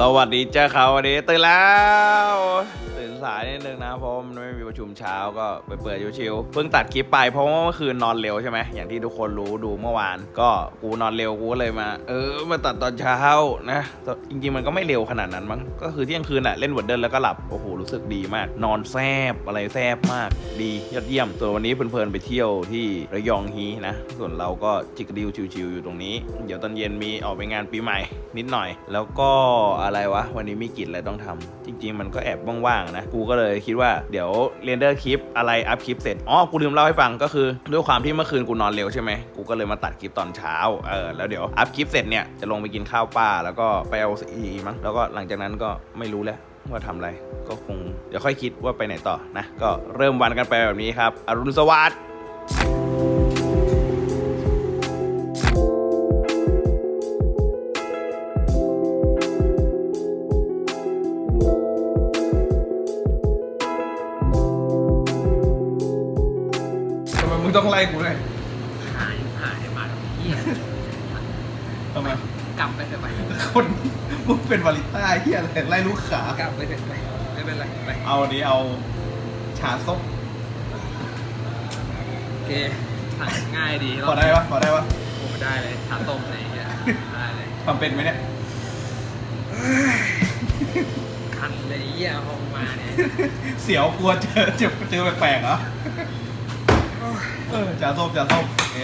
สวัสดีเจ้าเขาวันนี้ตื่นแล้ว สายนิดนึงนะเพราะมันไม่มีประชุมเช้าก็ไปเปิดชิวๆเพิ่งตัดคลิปไปเพราะว่าเมื่อคืนนอนเร็วใช่ไหมอย่างที่ทุกคนรู้ดูเมื่อวาน ก็กูนอนเร็วกูก็เลยมา เออมาตัดตอนเช้านะจริงๆมันก็ไม่เร็วขนาดนั้นมั้งก็คือเที่ยงคืนอะเล่นวอร์เดินแล้วก็หลับโอ้โหรู้สึกดีมาก นอนแซบอะไรแซบมากดียอดเยี่ยมส่วนวันนี้เพลินๆไปเที่ยวที่ระยองฮีนะส่วนเราก็จิกระดิวชิวๆอยู่ตรงนี้ เดี๋ยวตอนเย็นมีออกไปงานปีใหม่นิดหน่อย แล้วก็อะไรวะ วันนี้มีกิจอะไรต้องทำจริง ๆ มันก็แอบว่างๆนะกูก็เลยคิดว่าเดี๋ยวเรนเดอร์คลิปอะไรอัพคลิปเสร็จอ๋อกูลืมเล่าให้ฟังก็คือด้วยความที่เมื่อคืนกูนอนเร็วใช่ไหมกูก็เลยมาตัดคลิปตอนเช้าเออแล้วเดี๋ยวอัพคลิปเสร็จเนี่ยจะลงไปกินข้าวป้าแล้วก็ไปเอาซีมั้งแล้วก็หลังจากนั้นก็ไม่รู้แล้วว่าทำอะไรก็คงเดี๋ยวค่อยคิดว่าไปไหนต่อนะ ก็เริ่มวันกันไปแบบนี้ครับ อรุณสวัสดิ์ำไมมึงต้องไล่กูเลยหายหายมาเฮียทำไมกลับไปเถอะไปคนมึงเป็นวาลิต้าเฮียอะไรไล่ลูกขากลับไปเถอะไปไม่เป็นไรไปเอาอันนี้เอาชาส้มโอเคถ่ายง่ายดีพอได้ปะพอได้ปะโอ้ได้เลยถาต้มอะไรเงี้ยได้เลยทำเป็นไหมเนี่ยคันเลยเฮียห้องมาเนี่ยเสียวกลัวเจอเจอเจอแปลกๆเหรอ เออชาส้มชาส้มโอเค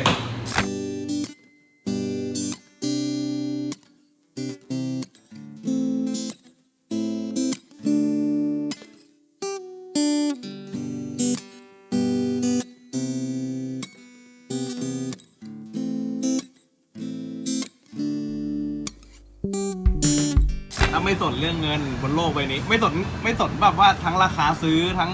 ถ้าไม่สนเรื่องเงินบนโลกใบนี้ ไม่สนไม่สนแบบว่าทั้งราคาซื้อทั้ง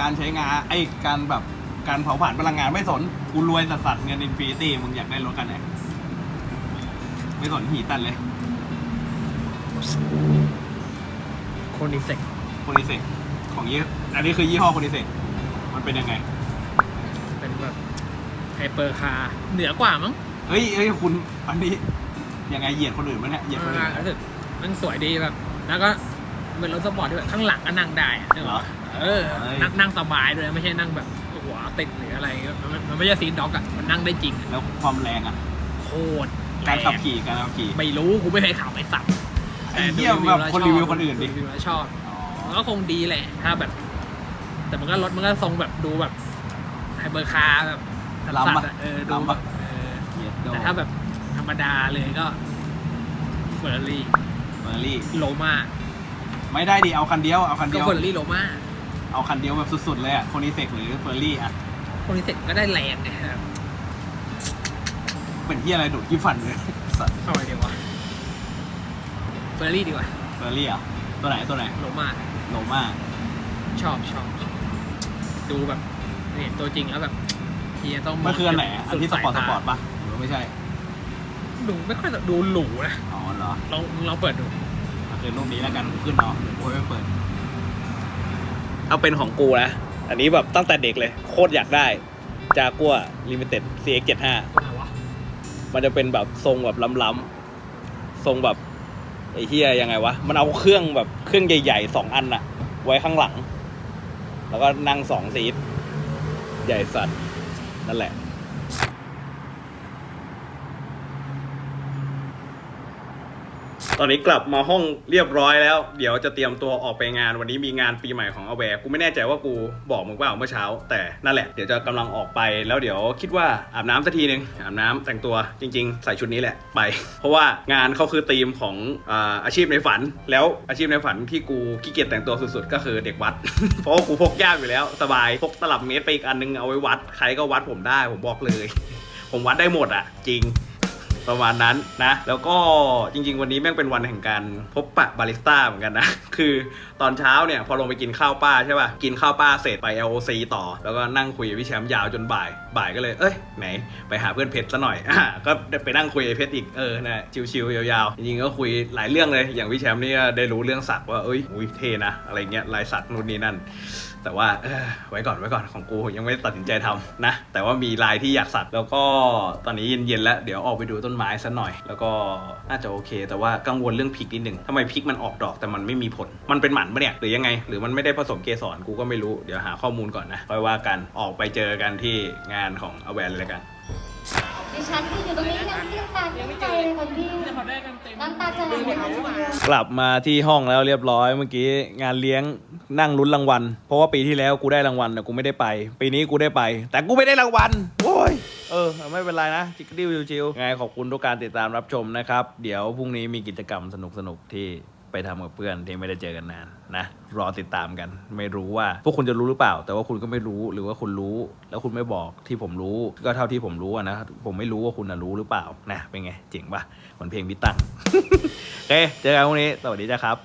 การใช้งานไอ้การแบบ การเผาผลาญพลังงานไม่สน กูรวยสัสสัสๆเงินอินฟินิตี้มึงอยากได้รถกันไหนไม่สนหีตันเลยโคนิเซ็กโคนิเซกของยี่อันนี้คือยี่ห้อโคนิเซกมันเป็นยังไง เป็นแบบไฮเปอร์คาร์เหนือกว่ามั้งเฮ้ยเฮ้ยคุณอันนี้ยังไงเหยียดคนอื่นมั้ยเนี่ยเหยียดคนอื่นรู้สึกมันสวยดีแบบ แล้วก็เป็นรถสปอร์ตที่แบบข้างหลังก็นั่งได้อะนึกเหรอออกปะเออเฮ้ยนั่งนั่งสบายด้วยไม่ใช่นั่งแบบหัว ติดหรืออะไรมันมันมันไม่ใช่ซีทด็อกอะมันนั่งได้จริงอะแล้วความแรงอะ โคตรแการขับขี่การขับขี่ ไม่รู้กูไม่เคยขับไอ้สัตว์ไอ้เหี้ยแบบคนรีวิวคนอื่นดิ รีวิวแล้วชอบอ๋อมันก็คงดีแหละ ถ้าแบบ แต่มันก็รถมันก็ทรงแบบดูแบบไฮเบอร์คาร์แบบสัล้ำตปะว์อะเออดูล้ำแบปะ บเออเหยียดโดแต่ถ้าแบบธรรมดาเลยก็เฟอร์รารี่เฟอร์รี่ โลมาไม่ได้ดิเอาคันเดียวเอาคันก็เดียว เฟอร์รารี่โลมาเอาคันเดียวแบบสุดๆเลยอะโคนิเซกหรือเฟอร์รี่อะ คนนี้เสร็จก็ได้แรงไงครับเป็นที่อะไรดูดยี่ฟันเลยสัตว์เอาไปดีกว่าเฟอร์รารี่ดีกว่าเฟอร์รี่อะตัวไหนตัวไหนโลมาโลมาชอบชอบชอบดูแบบเห็นตัวจริงแล้วแบบเฮียต้องมันคืออันไหนอะอันที่สสุดายปอร์ตสตาปอร์ตปะหรือว่าไม่ใช่ ดูไม่ค่อยดูหรูนะอ๋อเหรอลองลองเปิดดูอะคือรูปนี้แล้วกันขึ้นเนาะเดี๋ยวกูไม่เปิด เอาเป็นของกูนะ อันนี้แบบตั้งแต่เด็กเลย โคตรอยากได้ จากัวลิมิเต็ด CX75 ตัวไหนวะมันจะเป็นแบบทรงแบบล้ำๆทรงแบบไอ้เฮียยังไงวะ มันเอาเครื่องแบบเครื่องใหญ่ๆสองอันอะไว้ข้างหลัง แล้วก็นั่งสองซีทใหญ่สัตว์นั่นแหละ ตอนนี้กลับมาห้องเรียบร้อยแล้ว เดี๋ยวจะเตรียมตัวออกไปงานวันนี้มีงานปีใหม่ของอแวร์กูไม่แน่ใจว่ากูบอกมึงเปล่าเมื่อเช้า แต่นั่นแหละเดี๋ยวจะกำลังออกไปแล้วเดี๋ยวคิดว่าอาบน้ำสักทีหนึ่งอาบน้ำแต่งตัวจริง ๆ ใส่ชุดนี้แหละไป เพราะว่างานเขาคือธีมของอาชีพในฝัน แล้วอาชีพในฝันที่กูขี้เกียจแต่งตัวสุดๆ ก็คือเด็กวัด เพราะกูพกยากอยู่แล้ว สบายพกตลับเมตรไปอีกอันนึงเอาไว้วัดใครก็วัดผมได้ผมบอกเลย ผมวัดได้หมดอะจริง ประมาณนั้นนะ แล้วก็จริง ๆ วันนี้แม่งเป็นวันแห่งการพบปะบาริสต้าเหมือนกันนะ คือตอนเช้าเนี่ยพอลงไปกินข้าวป้าใช่ป่ะ กินข้าวป้าเสร็จไป LOC ต่อ แล้วก็นั่งคุยกับพี่แชมป์ยาวจนบ่าย บ่ายก็เลยเอ้ยไหนไปหาเพื่อนเพชรซะหน่อยอะก็ไปนั่งคุยกับเพชรอีกเออนะชิวๆยาวๆจริงๆก็คุยหลายเรื่องเลยอย่างพี่แชมป์นี่ได้รู้เรื่องสักว่าเอ้ยอุ้ยเทนะอะไรเงี้ยลายสักนู่นนี่นั่น แต่ว่าไว้ก่อนไว้ก่อนของกูยังไม่ตัดสินใจทำนะ แต่ว่ามีลายที่อยากสักแล้วก็ตอนนี้เย็นๆแล้วเดี๋ยวออกไปดูต้นไม้ซะหน่อย แล้วก็น่าจะโอเค แต่ว่ากังวลเรื่องพริกนิดหนึ่งทำไมพริกมันออกดอกแต่มันไม่มีผลมันเป็นหมันปะเนี่ยหรือยังไง หรือมันไม่ได้ผสมเกสรกูก็ไม่รู้เดี๋ยวหาข้อมูลก่อนนะค่อยว่ากันออกไปเจอกันที่งานของอแวนเลยกัน ดิฉันคืออยู่ตรงนี้ยังเรียกตาตั้งใจเลยค่ะพี่จะขอได้กันเต็มน้ำตาจะไหลเลยค่ะกลับมาที่ห้องแล้วเรียบร้อยเมื่อกี้งานเลี้ยงนั่งลุ้นรางวัล เพราะว่าปีที่แล้วกูได้รางวัลแต่กูไม่ได้ไป ปีนี้กูได้ไป แต่กูไม่ได้รางวัลโอ้ยเออ ไม่เป็นไรนะ จิกดิ้วชิวๆไงขอบคุณทุกการติดตามรับชมนะครับ เดี๋ยวพรุ่งนี้มีกิจกรรมสนุกๆที่ ไปทำกับเพื่อนที่ไม่ได้เจอกันนานนะรอติดตามกัน ไม่รู้ว่า พวกคุณจะรู้หรือเปล่า แต่ว่าคุณก็ไม่รู้หรือว่าคุณรู้ แล้วคุณไม่บอกที่ผมรู้ก็เท่าที่ผมรู้นะผมไม่รู้ว่าคุณรู้หรือเปล่านะเป็นไงเจ๋งปะเหมือนเพลงพิตั้งโอเคเจอกันวันนี้สวัสดีจ้าครับ